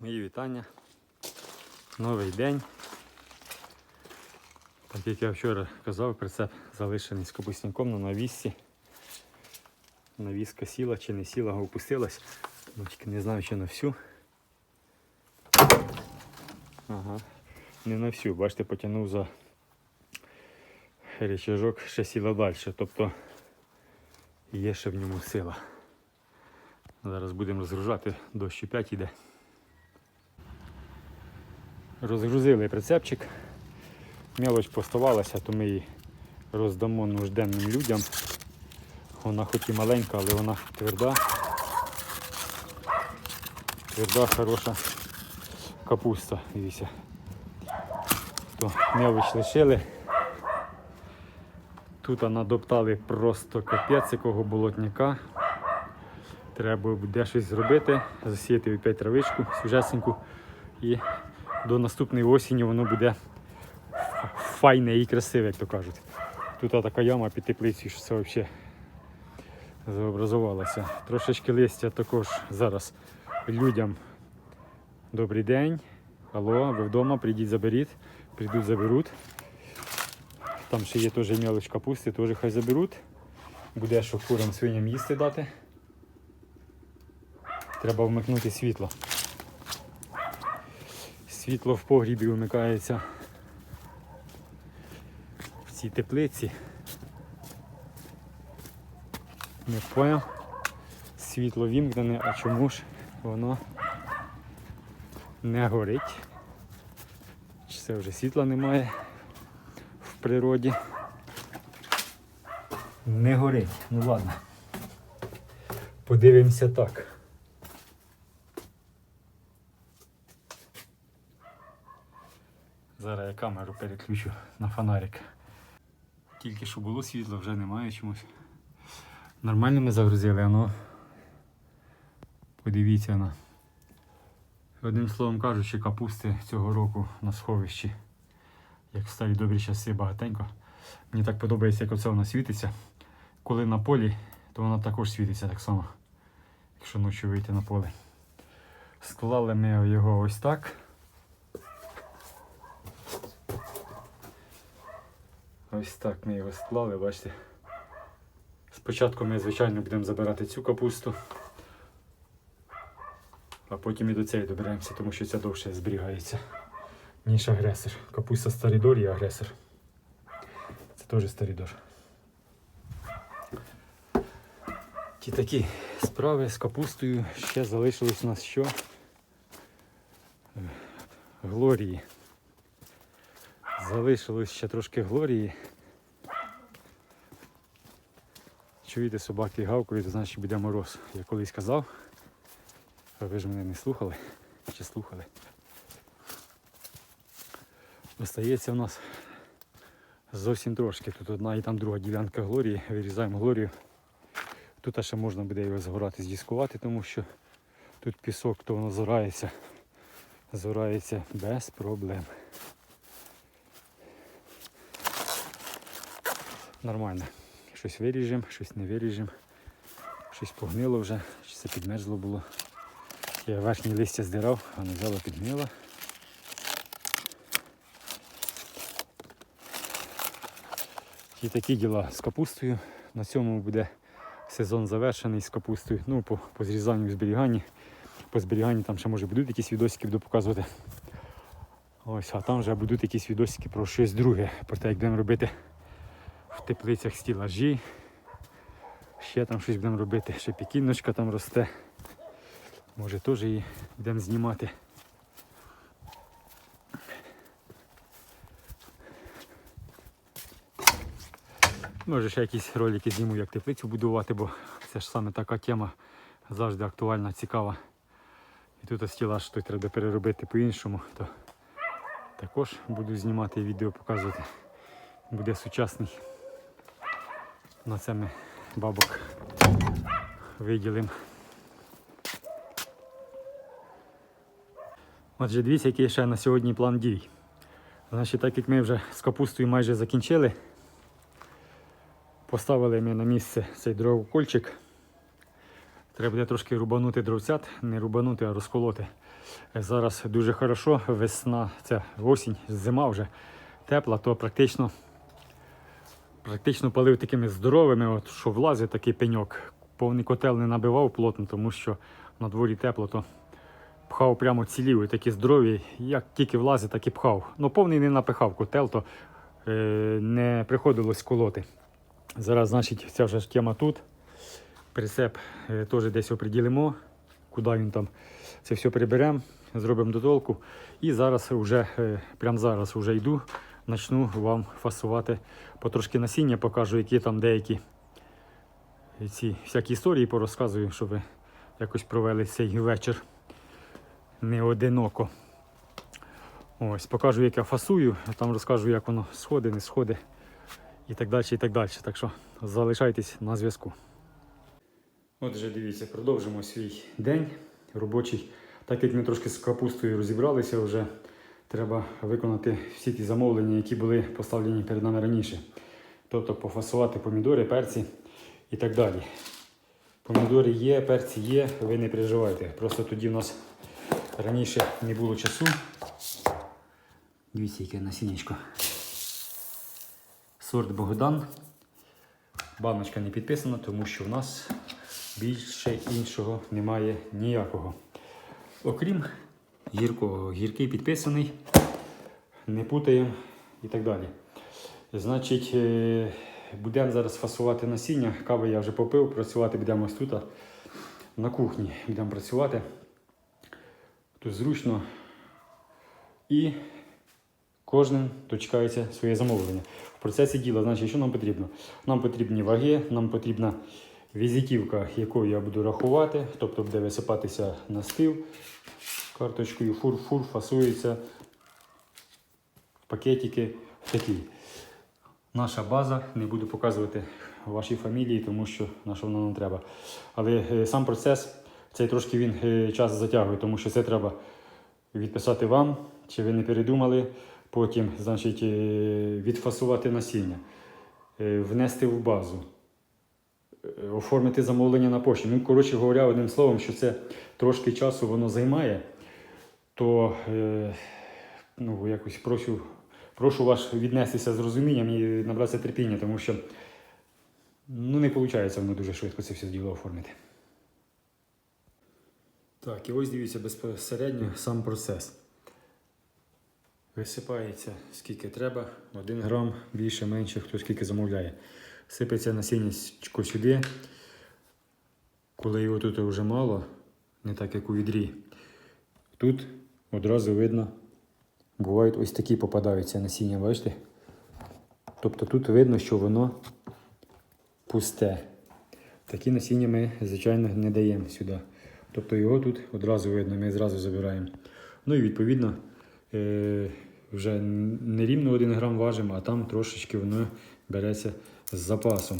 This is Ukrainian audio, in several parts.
Мої вітання. Новий день. Так як я вчора казав, прицеп залишений з капустником на навісці. Навіска сіла чи не сіла, а опустилась. Ну, тільки не знаю, чи на всю. Ага. Не на всю. Бачите, потягнув за речажок, ще сіла далі. Тобто є ще в ньому сила. Зараз будемо розгружати, дощ 5 іде. Розгрузили прицепчик. Мелоч поставалася, то ми її роздамо нужденним людям. Вона хоч і маленька, але вона тверда. Тверда, хороша капуста. Дивіться. То мелоч лишили. Тут надоптали просто капець якого болотняка. Треба буде щось зробити, засіяти опять травичку свіжесеньку і до наступної осені воно буде файне і красиве, як то кажуть. Тут така яма під теплицею, що це взагалі заобразувалося. Трошечки листя також зараз людям. Добрий день. Алло, ви вдома, прийдіть заберіть. Прийдуть, заберуть. Там ще є теж мелоч капусти, теж хай заберуть. Буде що курам свиням їсти дати. Треба вмикнути світло. Світло в погрібі вмикається в цій теплиці. Не поняв. Світло вімкнене, а чому ж воно не горить? Чи це вже світла немає в природі? Не горить. Ну ладно. Подивимося так. Зараз я камеру переключу на фонарик. Тільки що було світло, вже немає чомусь. Нормально ми загрузили, воно. Подивіться на. Одним словом кажучи, капусти цього року на сховищі. Як в старі добрі часи багатенько. Мені так подобається, як оце вона світиться. Коли на полі, то вона також світиться так само, якщо ночі вийти на поле. Склали ми його ось так. Ось так ми його склали, бачите. Спочатку ми, звичайно, будемо забирати цю капусту, а потім і до цієї доберемося, тому що ця довше зберігається, ніж агресор. Капуста старідор і агресор. Це теж старідор. Ті такі справи з капустою ще залишилось у нас що? Е, Глорії. Залишилось ще трошки глорії. Чуєте, собаки гавкають, значить буде мороз. Я колись казав, а ви ж мене не слухали чи слухали. Остається в нас зовсім трошки. Тут одна і там друга ділянка глорії. Вирізаємо глорію. Тут ще можна буде його згорати, здіскувати, тому що тут пісок, то воно згорається. Згорається без проблем. Нормально. Щось виріжемо, щось не виріжемо. Щось погнило вже, чи це підмерзло було. Я верхнє листя здирав, а взяло підгнило. І такі діла з капустою. На цьому буде сезон завершений з капустою. Ну, по, по зрізанню зберіганні. По зберіганні там ще може будуть якісь відосики буду показувати. Ось, а там вже будуть якісь відосики про щось друге, про те, як будемо робити теплицях стілажі. Ще там щось будемо робити, ще пікіночка там росте. Може теж її будемо знімати. Може ще якісь ролики зніму, як теплицю будувати, бо це ж саме така тема завжди актуальна, цікава. І тут стілаж той треба переробити по-іншому, то також буду знімати і відео, показувати. Буде сучасний. На це ми бабок виділимо. Отже, дивіться, який ще на сьогодні план дій. Значить, так як ми вже з капустою майже закінчили, поставили ми на місце цей дровокольчик. Треба буде трошки рубанути дровцят, не рубанути, а розколоти. Зараз дуже хорошо, весна, це осінь, зима вже тепла, то практично, практично палив такими здоровими, от, що влазить такий пеньок. Повний котел не набивав плотно, тому що на дворі тепло, то пхав прямо цілів, і такі здорові, як тільки влазить, так і пхав. Ну, повний не напихав котел, то е, не приходилось колоти. Зараз, значить, ця вже ж тема тут. Прицеп е, теж десь оприділимо, куди він там це все приберемо, зробимо дотолку. І зараз вже, е, прямо зараз вже йду, почну вам фасувати потрошки насіння, покажу, які там деякі ці всякі історії порозказую, щоб ви якось провели цей вечір не одиноко. Ось, покажу, як я фасую, там розкажу, як воно сходить, не сходить і так далі. і Так далі. Так що залишайтесь на зв'язку. Отже, дивіться, продовжимо свій день робочий. Так як ми трошки з капустою розібралися, вже треба виконати всі ті замовлення, які були поставлені перед нами раніше. Тобто пофасувати помідори, перці і так далі. Помідори є, перці є, ви не переживайте. Просто тоді в нас раніше не було часу. Дивіться, яке насіннячко. Сорт Богдан. Баночка не підписана, тому що в нас більше іншого немає ніякого. Окрім гіркого. Гіркий підписаний, не путаємо і так далі. Значить, е, будемо зараз фасувати насіння. Кави я вже попив, працювати будемо ось тут. На кухні будемо працювати. Тут зручно. І кожен дочекається своє замовлення. В процесі діла, значить, що нам потрібно? Нам потрібні ваги, нам потрібна візитівка, якою я буду рахувати, тобто буде висипатися на стіл карточкою, фур-фур, фасується в пакетики такі. Наша база, не буду показувати ваші фамілії, тому що на що воно нам треба. Але е, сам процес, цей трошки він е, час затягує, тому що це треба відписати вам, чи ви не передумали. Потім, значить, е, відфасувати насіння, внести в базу, оформити замовлення на пошті. Ну, коротше говоря, одним словом, що це трошки часу воно займає, то е, ну, якось прошу, прошу вас віднестися з розумінням і набратися терпіння, тому що ну, не виходить воно дуже швидко це все діло оформити. Так, і ось дивіться безпосередньо сам процес. Висипається скільки треба, 1 грам, більше, менше, хто скільки замовляє. Сипеться насіннячко сюди. Коли його тут вже мало, не так як у відрі. Тут одразу видно, бувають ось такі попадаються насіння, бачите? Тобто тут видно, що воно пусте. Такі насіння ми, звичайно, не даємо сюди. Тобто його тут одразу видно, ми зразу забираємо. Ну і відповідно е, вже не рівно 1 грам важимо, а там трошечки воно береться з запасом.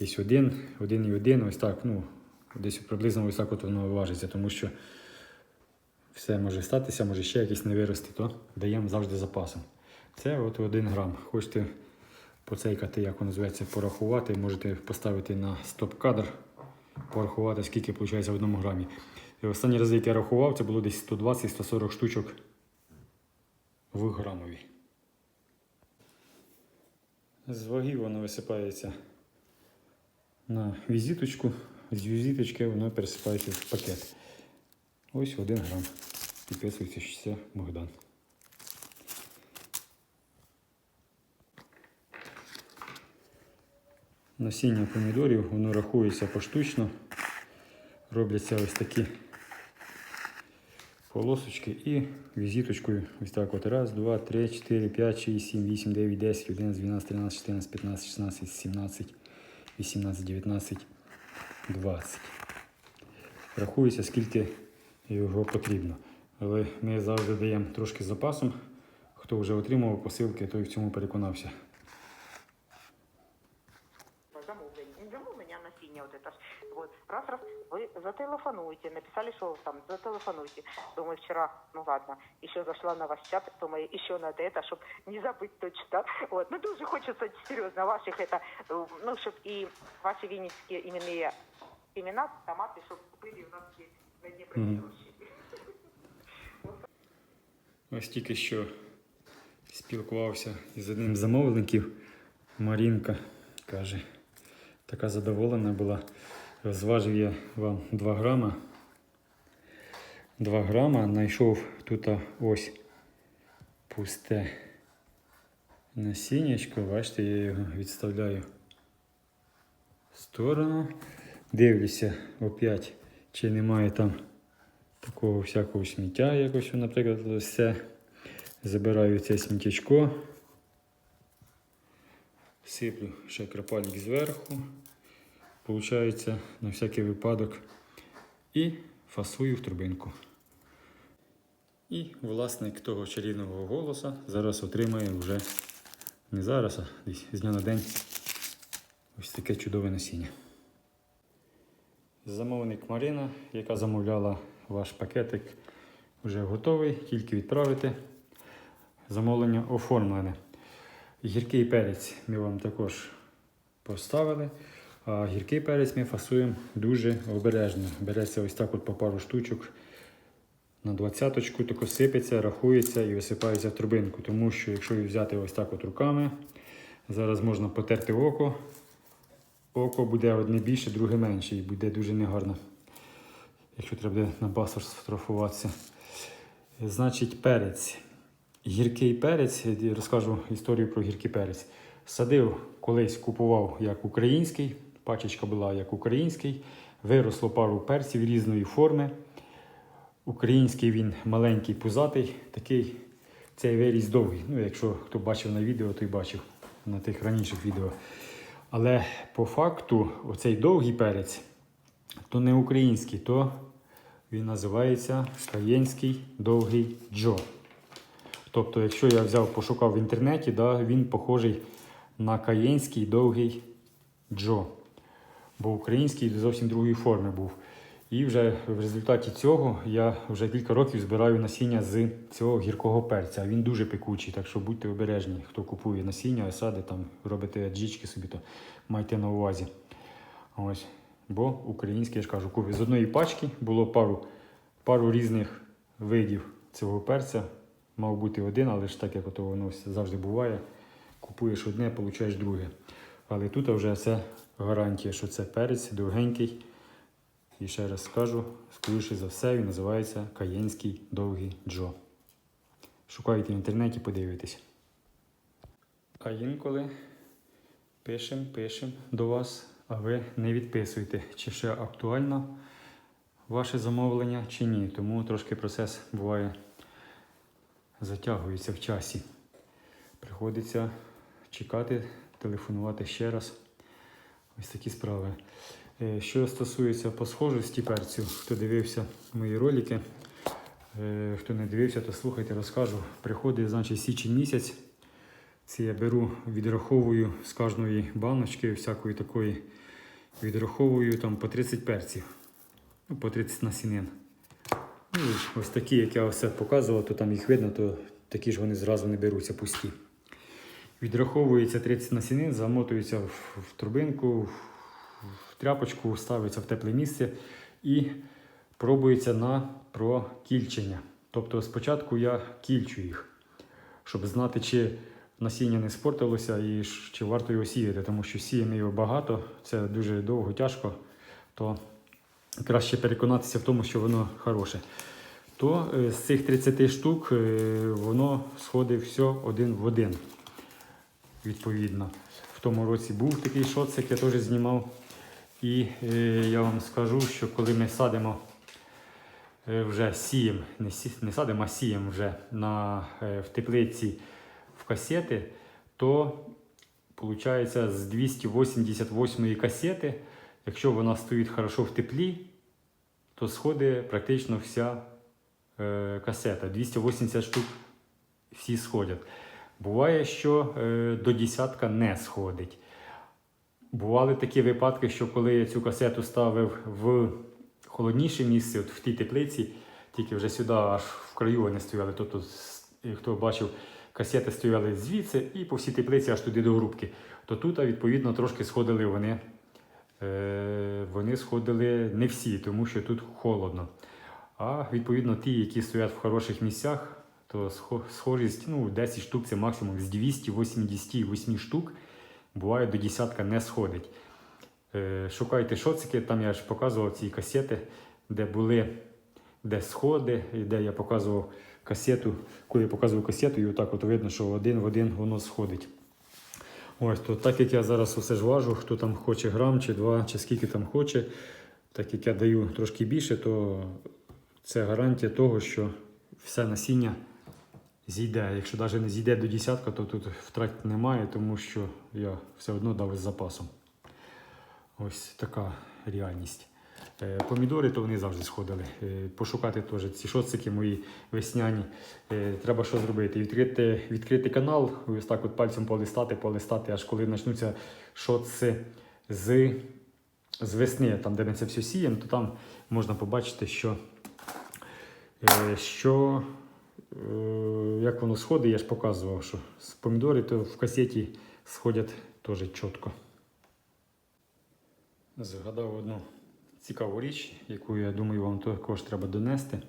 Десь один, один і один, ось так, ну, десь приблизно ось так от воно важиться, тому що все може статися, може ще якісь не вирости, то даємо завжди запасом. Це от 1 грам. Хочете поцейкати, як воно називається, порахувати, можете поставити на стоп-кадр, порахувати, скільки виходить в одному грамі. І останні рази, як я рахував, це було десь 120-140 штучок в грамові. З ваги воно висипається на візиточку, з візиточки воно пересипається в пакет. Ось 1 грам. Підписується, що це Богдан. Насіння помідорів, воно рахується поштучно. Робляться ось такі полосочки і візиточкою ось так от. Раз, два, три, чотири, п'ять, шість, сім, вісім, дев'ять, десять, одинадцять, дванадцять, тринадцять, чотирнадцять, п'ятнадцять, шістнадцять, сімнадцять, вісімнадцять, дев'ятнадцять, двадцять. Рахується, скільки його потрібно. Але ми завжди даємо трошки з запасом. Хто вже отримав посилки, той в цьому переконався. замовлення. Не замовлення, а насіння вот это ж. Вот. Раз, раз, вы зателефонуйте. Написали, что там, зателефонуйте. Думаю, вчера, ну ладно, еще зашла на ваш чат, думаю, еще надо это, чтобы не забыть точно. Вот. Ну, дуже хочется, серьезно, ваших это, э, ну, чтобы и ваши винницкие именные семена, томаты, чтобы были у нас здесь на Днепропетровщине. Ось тільки що спілкувався із одним з замовників. Марінка каже, така задоволена була. Розважив я вам 2 грама. 2 грама знайшов тут ось пусте насіннячко. Бачите, я його відставляю в сторону. Дивлюся опять, чи немає там такого всякого сміття, якось, наприклад, ось це. Забираю це сміттячко. Сиплю ще крапалік зверху. Получається на всякий випадок. І фасую в трубинку. І власник того чарівного голоса зараз отримає вже не зараз, а десь з дня на день ось таке чудове насіння. Замовник Марина, яка замовляла ваш пакетик, вже готовий, тільки відправити. Замовлення оформлене. Гіркий перець ми вам також поставили. А гіркий перець ми фасуємо дуже обережно. Береться ось так от по пару штучок на двадцяточку, тако сипеться, рахується і висипається в трубинку. Тому що якщо взяти ось так от руками, зараз можна потерти око. Око буде одне більше, друге менше і буде дуже негарно. Якщо треба буде на басу сфотографуватися. Значить, перець. Гіркий перець, розкажу історію про гіркий перець. Садив, колись купував як український, пачечка була як український, виросло пару перців різної форми. Український він маленький, пузатий, такий цей виріс довгий. Ну, якщо хто бачив на відео, той бачив на тих раніших відео. Але по факту, оцей довгий перець, то не український, то він називається Каєнський довгий Джо. Тобто, якщо я взяв, пошукав в інтернеті, да, він похожий на каєнський довгий Джо. Бо український зовсім другої форми був. І вже в результаті цього я вже кілька років збираю насіння з цього гіркого перця. Він дуже пекучий, так що будьте обережні, хто купує насіння, сади, там робите аджічки собі, то майте на увазі. Ось. Бо український, я ж кажу, з одної пачки було пару, пару різних видів цього перця. Мав бути один, але ж так як ото воно завжди буває. Купуєш одне, получаєш друге. Але тут вже це гарантія, що це перець довгенький. І ще раз скажу, скоріше за все, він називається Каєнський довгий Джо. Шукайте в інтернеті, подивитесь. А інколи пишем, пишем до вас, а ви не відписуєте, чи ще актуально ваше замовлення, чи ні. Тому трошки процес буває затягується в часі. Приходиться чекати, телефонувати ще раз. Ось такі справи. Е, Що стосується по схожості перцю, хто дивився мої ролики, е, хто не дивився, то слухайте, розкажу. Приходить, значить, січень місяць. Це я беру, відраховую з кожної баночки, всякої такої, відраховую там по 30 перців, ну, по 30 насінин. Ну, і ось такі, як я все показував, то там їх видно, то такі ж вони зразу не беруться пусті. Відраховується 30 насінин, замотується в, в трубинку, тряпочку, ставиться в тепле місце і пробується на прокільчення. Тобто спочатку я кільчу їх, щоб знати, чи насіння не спортилося і чи варто його сіяти, тому що сіємо його багато, це дуже довго, тяжко, то краще переконатися в тому, що воно хороше. То е, з цих 30 штук е, воно сходить все один в один. Відповідно. В тому році був такий шоцик, я теж знімав. І е, я вам скажу, що коли ми садимо е, вже сіємо, не, сі, не садимо, а сіємо вже на, е, в теплиці в касети, то виходить з 288 касети, якщо вона стоїть хорошо в теплі, то сходить практично вся е, касета. 280 штук всі сходять. Буває, що е, до десятка не сходить. Бували такі випадки, що коли я цю касету ставив в холодніше місце, от в тій теплиці, тільки вже сюди, аж в краю вони стояли. Тобто, хто бачив, касети стояли звідси і по всій теплиці аж туди до грубки. То тут, відповідно, трошки сходили вони е, вони сходили не всі, тому що тут холодно. А відповідно ті, які стоять в хороших місцях, то схожість ну, 10 штук це максимум з 288 штук. Буває до десятка не сходить. Е, Шукайте шоцики, там я ж показував ці касети, де були де сходи, де я показував касету. Коли я показував касету, і отак от видно, що один в один воно сходить. Ось, то так як я зараз усе ж важу, хто там хоче грам чи два, чи скільки там хоче, так як я даю трошки більше, то це гарантія того, що все насіння зійде. Якщо навіть не зійде до десятка, то тут втрат немає, тому що я все одно дав із запасом. Ось така реальність. Е, Помідори, то вони завжди сходили. Е, Пошукати теж ці шоцики мої весняні. Е, Треба що зробити? Відкрити, відкрити канал, ось так от пальцем полистати, полистати, аж коли почнуться шоци з, з весни, там, де ми це все сіємо, то там можна побачити, що, що як воно сходить, я ж показував, що з помідори то в касеті сходять теж чітко. Згадав одну цікаву річ, яку я думаю, вам також треба донести.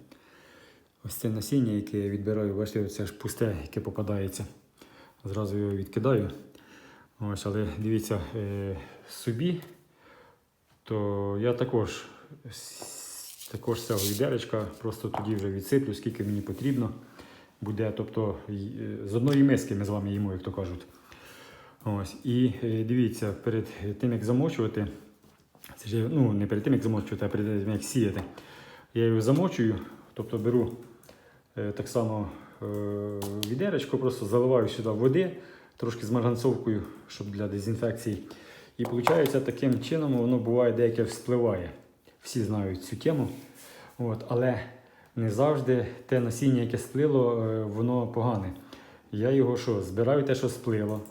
Ось це насіння, яке я відбираю, бачите, це ж пусте, яке попадається. Зразу його відкидаю. Ось, але дивіться, е, собі, то я також, також цього відеречка просто тоді вже відсиплю, скільки мені потрібно буде. Тобто е, з одної миски ми з вами їмо, як то кажуть. Ось. І е, дивіться, перед тим як замочувати, це ж, ну, не перед тим, як замочувати, а перед тим, як сіяти. Я його замочую, тобто беру е, так само відеречко, просто заливаю сюди води, трошки з марганцовкою, щоб для дезінфекції. І виходить, таким чином воно буває деяке вспливає. Всі знають цю тему. От, але не завжди те насіння, яке сплило, е, воно погане. Я його що, збираю те, що сплило.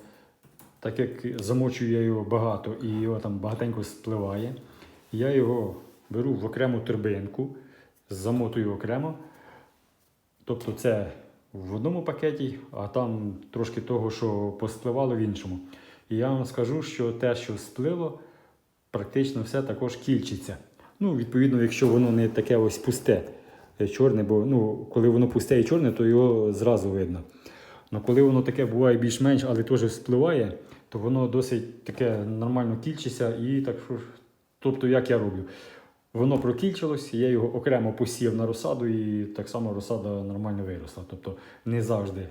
Так як замочую я його багато і його там багатенько спливає, я його беру в окрему торбинку, замотую окремо. Тобто це в одному пакеті, а там трошки того, що поспливало в іншому. І я вам скажу, що те, що сплило, практично все також кільчиться. Ну, відповідно, якщо воно не таке ось пусте, чорне, бо ну, коли воно пусте і чорне, то його зразу видно. Ну, коли воно таке буває більш-менш, але теж спливає, то воно досить таке нормально кільчиться і так. Тобто, як я роблю? Воно прокільчилось, я його окремо посів на розсаду, і так само розсада нормально виросла. Тобто не завжди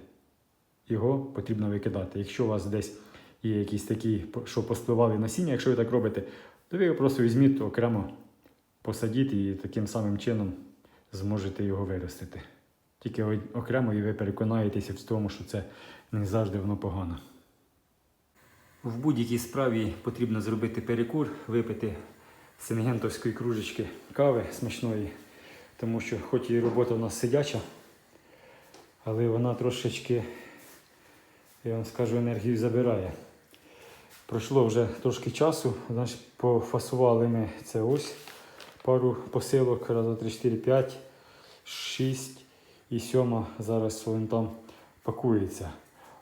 його потрібно викидати. Якщо у вас десь є якісь такі, що поспливали насіння, якщо ви так робите, то ви його просто візьміть окремо посадіть і таким самим чином зможете його виростити. Тільки окремо і ви переконаєтеся в тому, що це не завжди воно погано. В будь-якій справі потрібно зробити перекур, випити сингентовської кружечки кави смачної, тому що хоч і робота у нас сидяча, але вона трошечки, я вам скажу, енергію забирає. Пройшло вже трошки часу, значить, пофасували ми це ось пару посилок, раз, два, три, чотири, п'ять, шість і сьома зараз вон там пакується.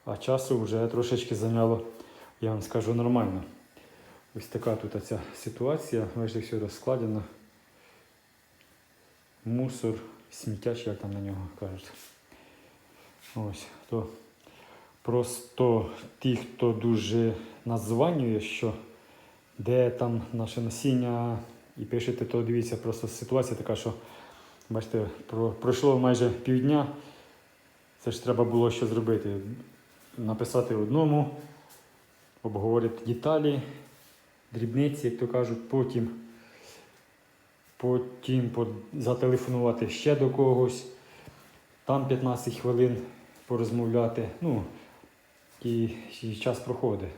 А часу вже трошечки зайняло, я вам скажу, нормально. Ось така тут ця ситуація, майже все розкладено. Мусор, сміття, як там на нього кажуть. Ось, то просто ті, хто дуже названює, що де там наше насіння і пишете, то дивіться, просто ситуація така, що бачите, про, пройшло майже півдня. Це ж треба було що зробити. Написати одному, обговорити деталі, дрібниці, як то кажуть, потім, потім зателефонувати ще до когось, там 15 хвилин порозмовляти. Ну, і, і час проходить.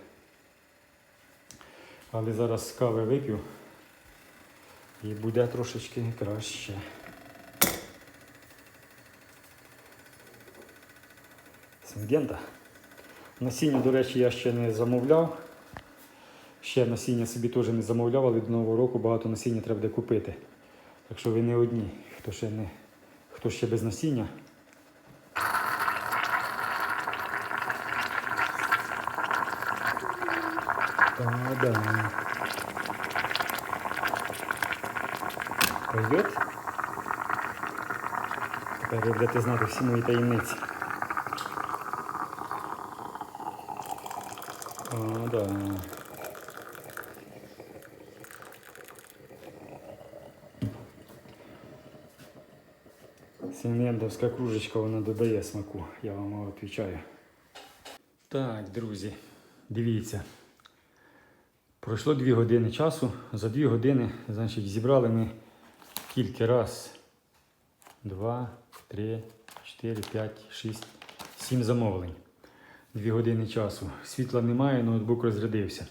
Але зараз кави вип'ю і буде трошечки краще. Сингента. Насіння, до речі, я ще не замовляв. Ще насіння собі теж не замовляв, але до Нового року багато насіння треба буде купити. Так що ви не одні, хто ще, не, хто ще без насіння. Та-да. Пойдет? Тепер ви будете знати всі мої таємниці. О, да. Синемдовська кружечка вона додає смаку, я вам відповідаю. Так, друзі, дивіться. Пройшло дві години часу. За дві години, значить, зібрали ми кілька раз. Два, три, чотири, п'ять, шість, сім замовлень. Дві години часу. Світла немає, ноутбук розрядився.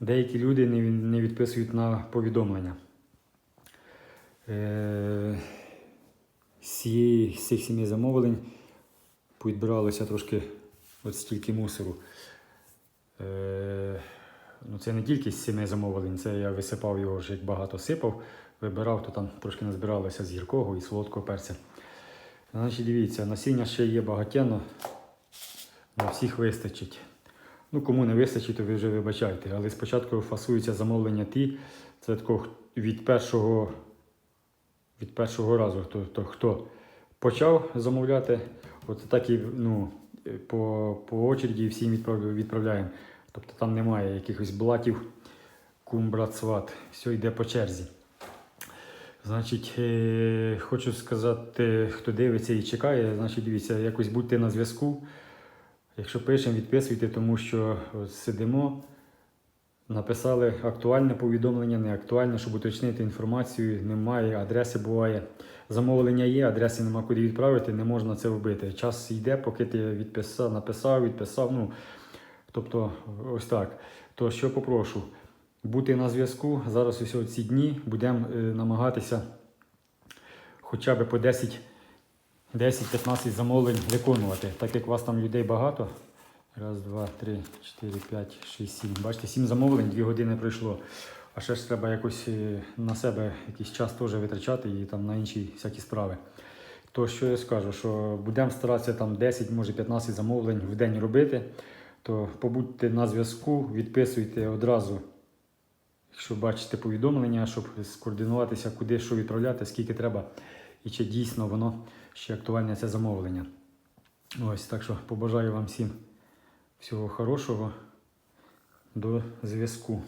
Деякі люди не, відписують на повідомлення. Е, з цих сіми замовлень підбиралося трошки от стільки мусору. Е, ну це не тільки з сіми замовлень, це я висипав його вже як багато сипав, вибирав, то там трошки назбиралося з гіркого і солодкого перця. Значить, дивіться, насіння ще є багатенно, на всіх вистачить. Ну, кому не вистачить, то ви вже вибачайте. Але спочатку фасуються замовлення ті, це такого від першого, від першого разу, хто, хто, хто почав замовляти, от так і ну, по, по очереді всім відправляємо. Тобто там немає якихось блатів, кум, брат, сват. Все йде по черзі. Значить, е, хочу сказати, хто дивиться і чекає, значить, дивіться, якось будьте на зв'язку. Якщо пишемо, відписуйте, тому що сидимо, написали актуальне повідомлення, не актуальне, щоб уточнити інформацію, немає, адреси буває. Замовлення є, адреси нема куди відправити, не можна це вбити. Час йде, поки ти відписав, написав, відписав. Ну, тобто, ось так. То що попрошу, бути на зв'язку. Зараз усі ці дні будемо е, намагатися хоча б по 10 10-15 замовлень виконувати. Так як у вас там людей багато. Раз, два, три, чотири, п'ять, шість, сім. Бачите, сім замовлень, дві години пройшло. А ще ж треба якось е, на себе якийсь час теж витрачати і там на інші всякі справи. То що я скажу, що будемо старатися там 10, може 15 замовлень в день робити, то побудьте на зв'язку, відписуйте одразу, якщо бачите повідомлення, щоб скоординуватися, куди що відправляти, скільки треба, і чи дійсно воно ще актуальне це замовлення. Ось так що побажаю вам всім всього хорошого. До зв'язку.